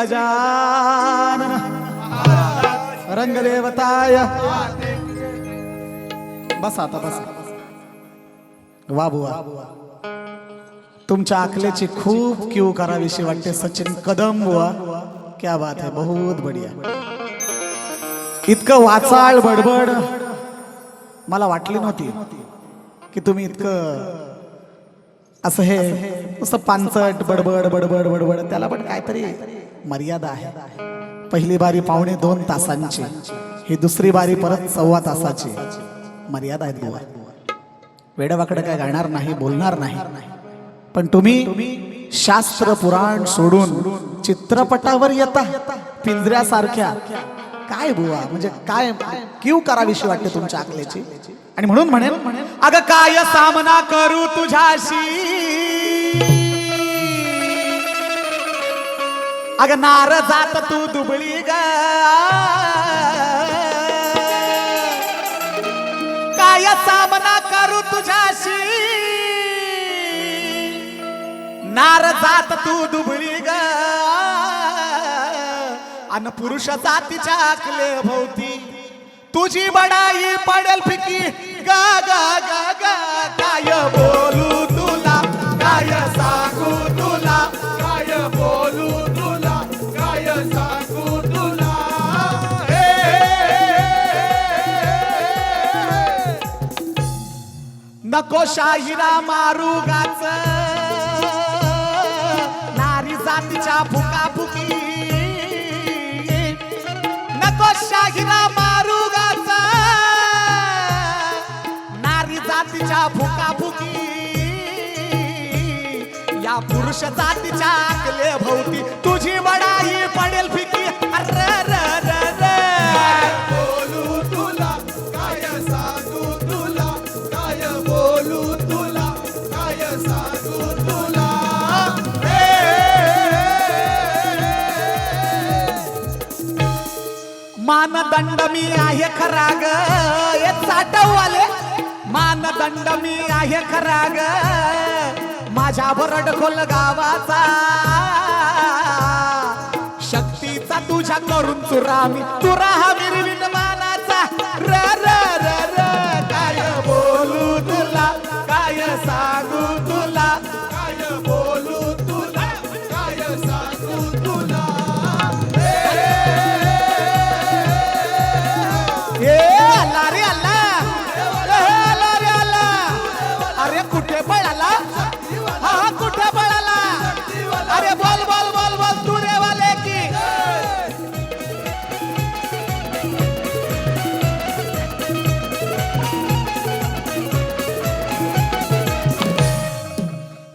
गजानन रंगदेवताय। बस आता बस वा बुवा. तुमच्या आकलेची खूप क्यू करावीशी वाटते सचिन. कदम बुवा. क्या बात है बहुत बढिया. इतकं वाचाळ बडबड. मला वाटली नव्हती की तुम्ही इतकं असं हे नुसतं पानसट बडबड बडबड बडबड त्याला पण काहीतरी मर्यादा आहे. पहिली बारी पावणे दोन तासांची ही दुसरी बारी परत सव्वा तासाची. मर्यादा आहेत बुवा. वेडवाकडे काय गाणार नाही बोलणार नाही. पण तुम्ही शास्त्र पुराण सोडून चित्रपटावर येता पिंजऱ्यासारख्या. काय बुवा? म्हणजे काय क्यू करावीशी वाटते तुमच्या आकल्याची आणि म्हणून म्हणेल अगं काय सामना करू तुझ्याशी? अगं नार जात तू दुबळी ग. काय सामना करू तुझ्याशी? नार जात तू दुबळी ग. अन पुरुष जातीच्या आकले भोवती. तुझी बडाई पडेल फिकी. गा गा गा गा काय बोलू? नको शाहिरा मारू गाच. नारी जातीच्या फुकाफुकी. नको शाहिरा मारू गाच. नारी जातीच्या फुकाफुकी. या पुरुष जातीच्या आकले भोवती. तुझी बडाई पडेल फिकी. मानदंड मी आहे खरा ग हे साठववाले मानदंड मी आहे खरा ग माझ्या बरडखोल गावाचा. शक्तीचा तुझ्या करून चुरा मी. तुरा हा मिरविन मानाचा. र र र र काय बोलू तुला? काय सांगू तुला? काय बोलू तुला? काय सांगू तुला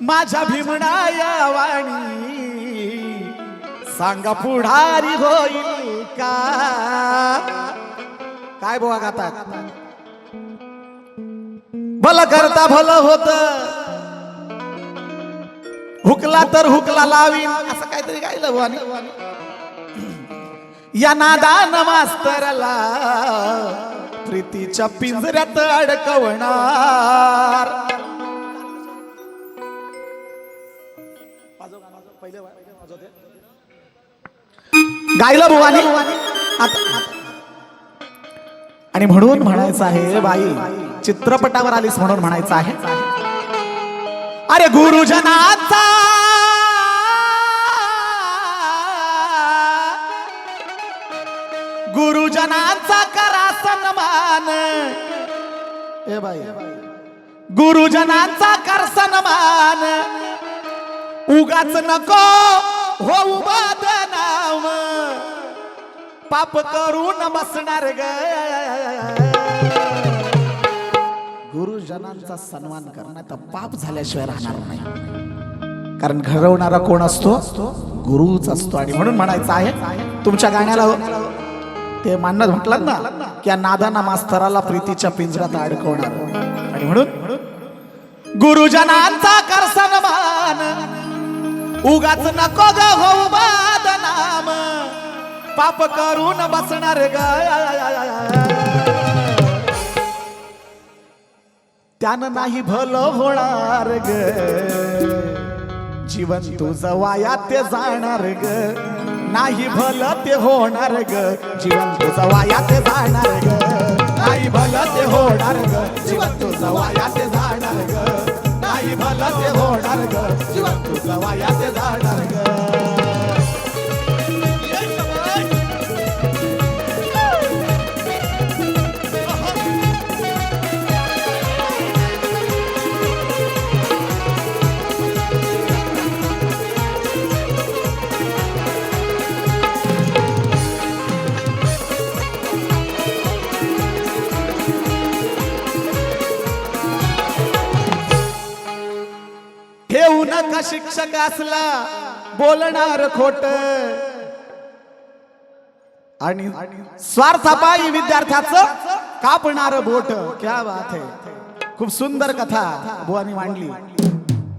माझ्या भीमणाया वाणी. सांगा पुढारी होईल का? काय बोवा गातात? भलं करता भलं होत. हुकला तर हुकला लावीन. असं काहीतरी गायलं बुवानी या नादान मास्तरला प्रीतीच्या पिंजऱ्यात अडकवणार. गायलं आता आणि म्हणून म्हणायचं आहे बाई चित्रपटावर आलीस म्हणून म्हणायचं आहे. अरे गुरुजनाचा गुरुजनांचा करा सन्मान. ए बाई गुरुजनांचा कर सन्मान. उगाच नको हो राम पाप करून बसणार ग. गुरुजनांचा सन्मान करणं तर पाप झाल्याशिवाय राहणार नाही. कारण घडवणारा कोण असतो? गुरुच असतो. आणि म्हणून म्हणायचं आहे तुमच्या गाण्याला ते मानत म्हटलं ना की या नादाना मास्तराला प्रीतीच्या पिंजरात अडकवणार. आणि म्हणून गुरुजनांचा कर सन्मान उगाच नको ग बाद बदनाम. पाप करून बसणार ग. त्यानं नाही भलं होणार ग. जीवन तुझं वाया ते जाणार ग. नाही भलं ते होणार ग. जीवन तुझं वाया ते जाणार ग. नाही भलं ते होणार ग. जीवन तुझं वाया ते जाणार ग. नाही भलं ते होणार ग जीवन तुझं वाया ते जाणार ग नका शिक्षक असला बोलणार खोट. आणि स्वार्थापायी विद्यार्थ्याचं कापणार बोट. क्या बात आहे. खूप सुंदर कथा बुवानी मांडली.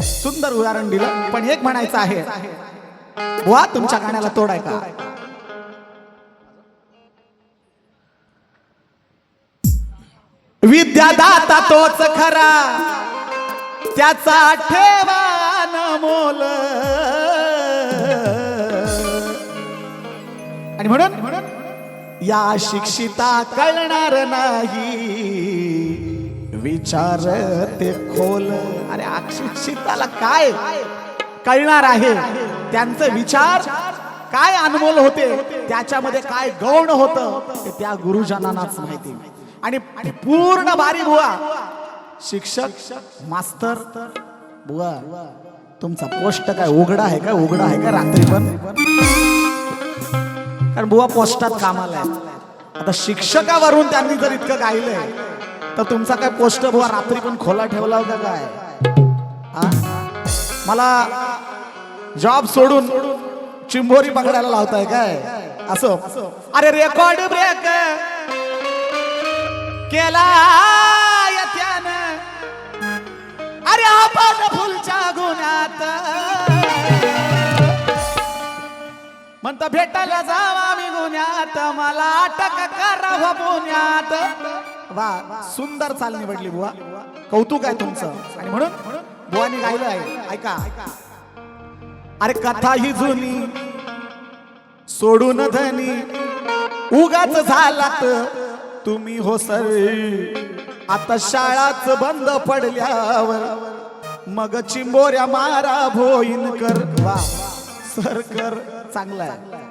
सुंदर उदाहरण दिलं पण एक म्हणायचं आहे. बुवा तुमच्या गाण्याला तोडाय का? विद्यादाता तोच खरा. त्याचा ठेवा मोल आणि म्हणून या शिक्षिता कळणार नाही. विचार ते खोल. अरे अशिक्षिताला काय? कळणार आहे. त्यांचे विचार काय अनमोल होते? त्याच्यामध्ये काय गौण होतं? ते त्या गुरुजनांनाच माहिती. आणि पूर्ण बारी बुवा. शिक्षक मास्तर बुवा. तुमचा पोस्ट काय उघडा आहे का? उघडा आहे का रात्री पण? कारण बुवा पोस्टात कामाला आहे आता शिक्षकावरून त्यांनी जर इतकं गायलंय तर तुमचा काय पोस्ट बुवा रात्री पण खोला ठेवला होता काय? मला जॉब सोडून चिंबोरी पकडायला लावताय काय? असो. अरे रेकॉर्ड ब्रेक केला अरे आपण फुलच्या म्हणता भेटायला जावा आम्ही गुन्ह्यात मला अटक करा पुण्यात. वा सुंदर चाल निवडली बुवा. कौतुक आहे तुमचं. आणि म्हणून बुवानी गायलं आहे. ऐका. अरे कथा ही जुनी सोडून धनी उगाच झालात. तुम्ही हो सर आता शाळाच बंद पडल्यावर मग चिंबोऱ्या मारा भोईनकर वा. सर कर. चांगला आहे.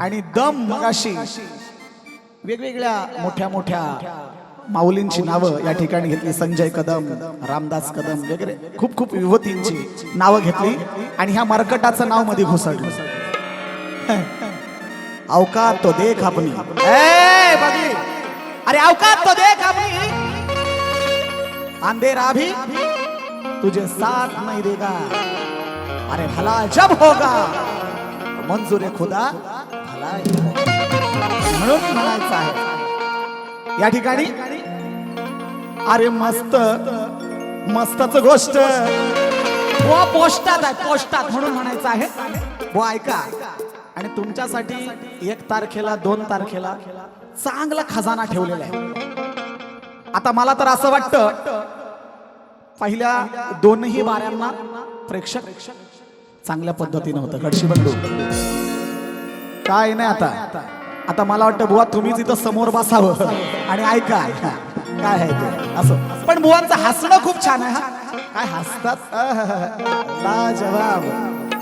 आणि दम मगाशी वेगवेगळ्या मोठ्या मोठ्या माऊलींची नावं या ठिकाणी घेतली. संजय कदम रामदास कदम वगैरे खूप खूप युवतींची नावं घेतली आणि ह्या मरकटाचं नावमध्ये घुसडलं. अवकात तो देख आपण अरे अवकात तो देख अपनी अंधेरा भी. तुझे साथ नहीं देगा. अरे भला जब होगा तो मंजूर है खुदा भला म्हणून म्हणायचं आहे या ठिकाणी अरे मस्त मस्तच गोष्ट. बुवा पोस्टात आहे पोस्टात. म्हणून म्हणायचं आहे व ऐका आणि तुमच्यासाठी एक तारखेला दोन तारखेला चांगला खजाना ठेवलेला आहे. आता मला तर असं वाटतं पहिल्या दोनही बाऱ्यांना प्रेक्षक चांगल्या पद्धतीनं होतं. कडशी बंधू काय नाही आता. आता मला वाटतं बुवा तुम्ही तिथं समोर बसावं. आणि ऐका. काय आहे ते? असं. पण बुवांचं हसणं खूप छान आहे हा. काय हसतात? लाजवाब.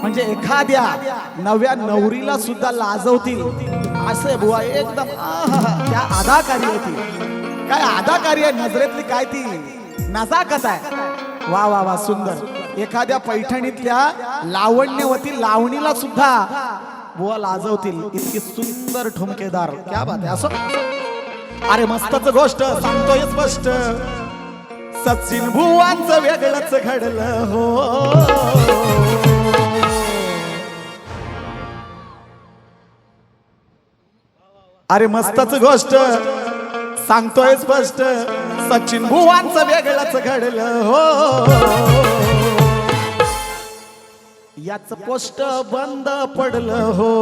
म्हणजे एखाद्या नव्या नवरीला सुद्धा लाजवतील. असे बुवा. एकदम त्या अदाकारी आहे ती. काय अदाकारी आहे नजरेतली काय ती? नजाकत आहे? वा वा वा सुंदर. एखाद्या पैठणीतल्या लावण्यवती लावणीला सुद्धा बुवा लाजवतील. इतकी सुंदर ठुमकेदार. क्या बात आहे असो? अरे मस्तच गोष्ट सांगतोय स्पष्ट. सचिन भुवांच वेगळंच घडलं हो. अरे मस्तच गोष्ट. सांगतोय स्पष्ट. सचिन भुवांचं वेगळंच घडलं हो. याच पोस्ट बंद पडलं हो.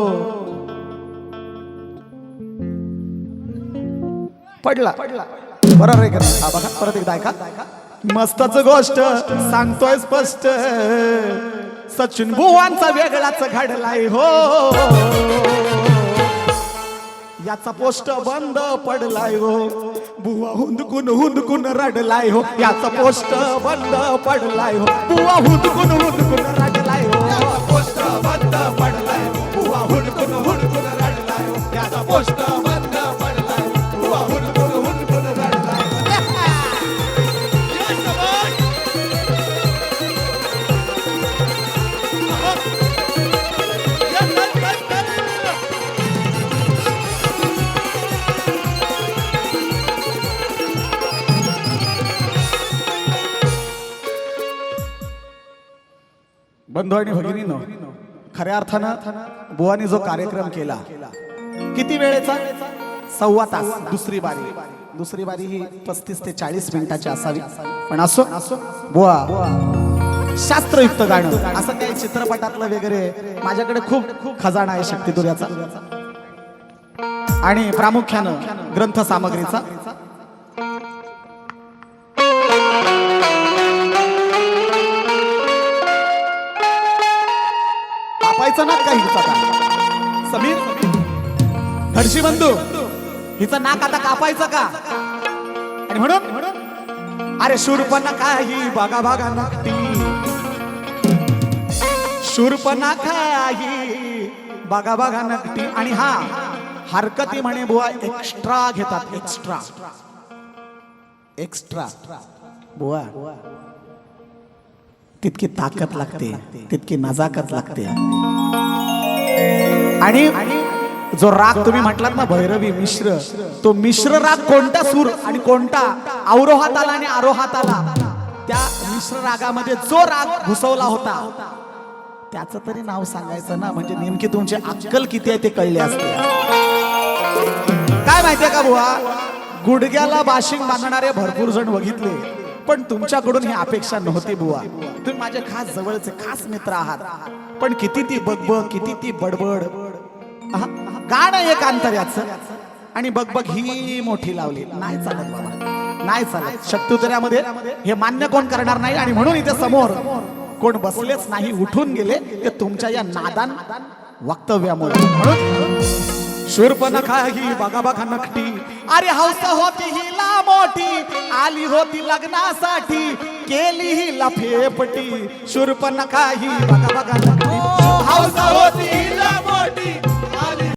पडला. पडला बरोबर आहे का बघा परत एकदा ऐका. मस्तच गोष्ट सांगतोय स्पष्ट. सचिन भुवांचा वेगळाच घडलाय हो. याचा पोस्ट बंद पडलाय हो. बुवा हुंदकून हुंदकून रडलाय हो. याचा पोस्ट बंद पडलाय हो. बुवा हुंदकून हुंदकून रडलाय हो. पोस्ट बंद पडलाय हो. बुवा हुंदकून हुंदकून रडलाय हो. याचा पोस्ट बंधू आणि भगिनीनो खऱ्या अर्थानं बुवानी जो कार्यक्रम केला किती वेळेचा? सव्वा तास दुसरी बारी. दुसरी बारी ही पस्तीस ते चाळीस मिनिटाची असावी. पण असो बुवा शास्त्रयुक्त गाणं असं काही चित्रपटातलं वगैरे माझ्याकडे खूप खूप खजाना आहे शक्तिदुर्याचा. आणि प्रामुख्यानं ग्रंथ सामग्रीचा करायचा नाक का हिचा का समीर हर्षी बंधू हिचं नाक आता कापायचं का? आणि म्हणून अरे शूरपणा काही बागा बागा नकटी. शूरपणा काही बागा बागा नकटी. आणि हा हरकती म्हणे बुवा एक्स्ट्रा घेतात एक्स्ट्रा एक्स्ट्रा बुवा तितकी ताकद लागते तितकी नजाकत लागते. आणि जो राग तुम्ही म्हटलात ना भैरवी मिश्र तो मिश्र राग कोणता सूर आणि कोणता अवरोहात आला आणि आरोहात आला? त्या मिश्र रागामध्ये जो राग घुसवला होता त्याचं तरी नाव सांगायचं ना म्हणजे नेमकी तुमची अक्कल किती आहे ते कळले असते. काय माहितीये का बुवा? गुडघ्याला बाशिंग बांधणारे भरपूर जण बघितले. पण तुमच्याकडून ही अपेक्षा नव्हती बुवा. तुम्ही माझे खास जवळचे खास मित्र आहात. पण किती ती बगबग किती ती बडबड. गाणं एक अंतर्याचं आणि बगबग ही मोठी लावली. नाही चालत बाबा. नाही चालत. शक्त्युतऱ्यामध्ये हे मान्य कोण करणार नाही? आणि म्हणून इथे समोर कोण बसलेच नाही उठून गेले ते तुमच्या या नादान वक्तव्यामुळे. म्हणून शूरपणा काही बघा बघा नकटी. अरे हौस होती हिला मोठी आली होती लग्नासाठी केली ही लफेपटी शूरपणा काही बघा बघा नकटी. हौस होती हिला मोठी